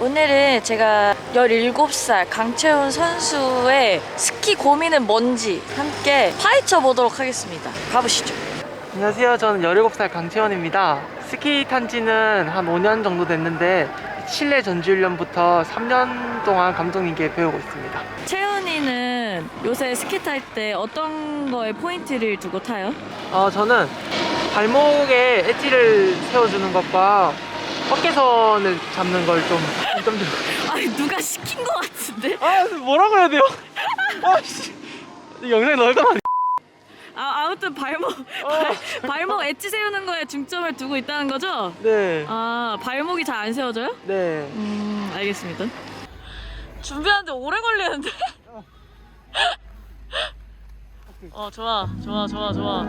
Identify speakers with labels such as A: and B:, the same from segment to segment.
A: 오늘은 제가 17살 강채훈 선수의 스키 고민은 뭔지 함께 파헤쳐 보도록 하겠습니다. 가보시죠.
B: 안녕하세요. 저는 17살 강채원입니다. 스키 탄 지는 한 5년 정도 됐는데 실내 전지훈련부터 3년 동안 감독님께 배우고 있습니다.
A: 채훈이는 요새 스키 탈 때 어떤 거에 포인트를 두고 타요?
B: 어, 저는 발목에 엣지를 세워주는 것과 어깨선을 잡는 걸 좀좀
A: 아니 누가 시킨 것 같은데?
B: 아 뭐라고 해야 돼요? 아씨 영상 넣을까 말.
A: 아, 아무튼 발목 발, 발목 엣지 세우는 거에 중점을 두고 있다는 거죠?
B: 네.
A: 아 발목이 잘 안 세워져요?
B: 네.
A: 음 알겠습니다. 준비하는데 오래 걸리는데? 어 좋아 좋아 좋아 좋아.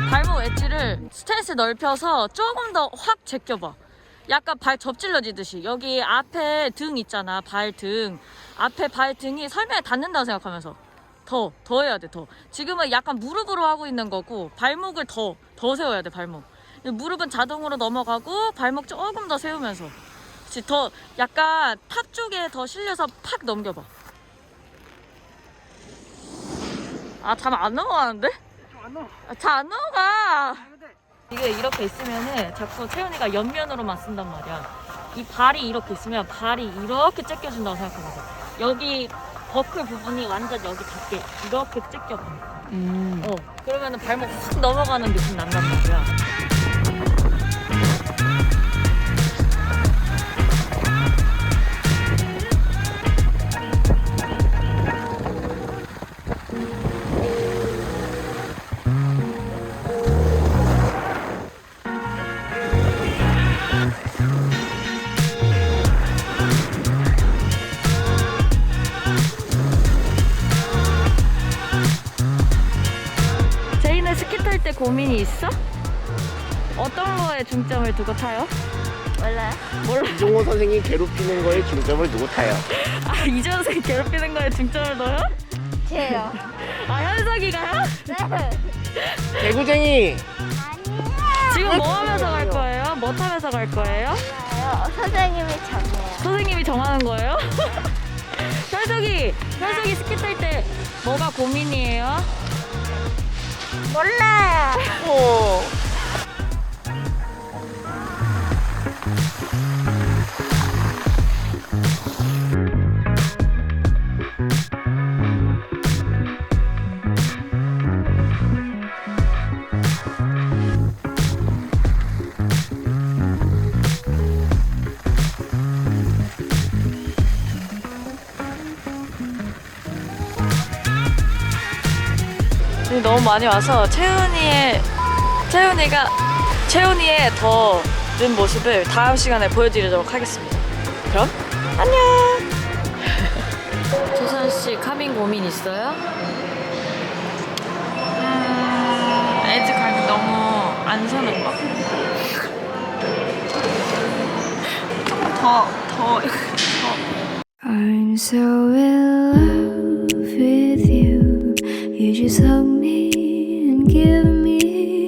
A: 발목 엣지를 스탠스 넓혀서 조금 더 확 제껴봐. 약간 발 접질러지듯이. 여기 앞에 등 있잖아 발등. 앞에 발등이 설명에 닿는다고 생각하면서. 더 더 해야 돼더. 지금은 약간 무릎으로 하고 있는 거고 발목을 더더 세워야 돼 발목. 무릎은 자동으로 넘어가고 발목 조금 더 세우면서. 더 약간 탑 쪽에 더 실려서 팍 넘겨봐. 아 잠 안 넘어가는데? 잘안 넘어가. 이게 이렇게 있으면은 자꾸 채연이가 옆면으로만 쓴단 말이야. 이 발이 이렇게 있으면 발이 이렇게 째껴준다고 생각하면서 여기 버클 부분이 완전 여기 닿게 이렇게 째껴봐.
B: 음.
A: 어, 그러면은 발목 확 넘어가는 느낌 난단 말이야. 스키 탈 때 고민이 있어? 어떤 거에 중점을 두고 타요?
C: 몰라요?
A: 몰라.
D: 이종호 선생님 괴롭히는 거에 중점을 두고 타요.
A: 아, 이재원 선생 괴롭히는 거에 중점을 둬요?
C: 제요.
A: 아, 현석이가요?
C: 네.
D: 개구쟁이!
C: 아니에요.
A: 지금 뭐 하면서 갈 거예요? 뭐 타면서 갈 거예요?
C: 몰라요. 선생님이 정해요.
A: 선생님이 정하는 거예요? 현석이, 현석이 스키 탈 때 뭐가 고민이에요?
C: 몰라요.
D: 어.
A: 눈이 너무 많이 와서 채훈이의 채훈이가 채훈이의 더 는 모습을 다음 시간에 보여드리도록 하겠습니다. 그럼 안녕. 조선 씨 카빈 고민 있어요? 음, 에즈 감이 너무 안 서는 거. 조금 더 더.
E: I'm so with You just hug me and give me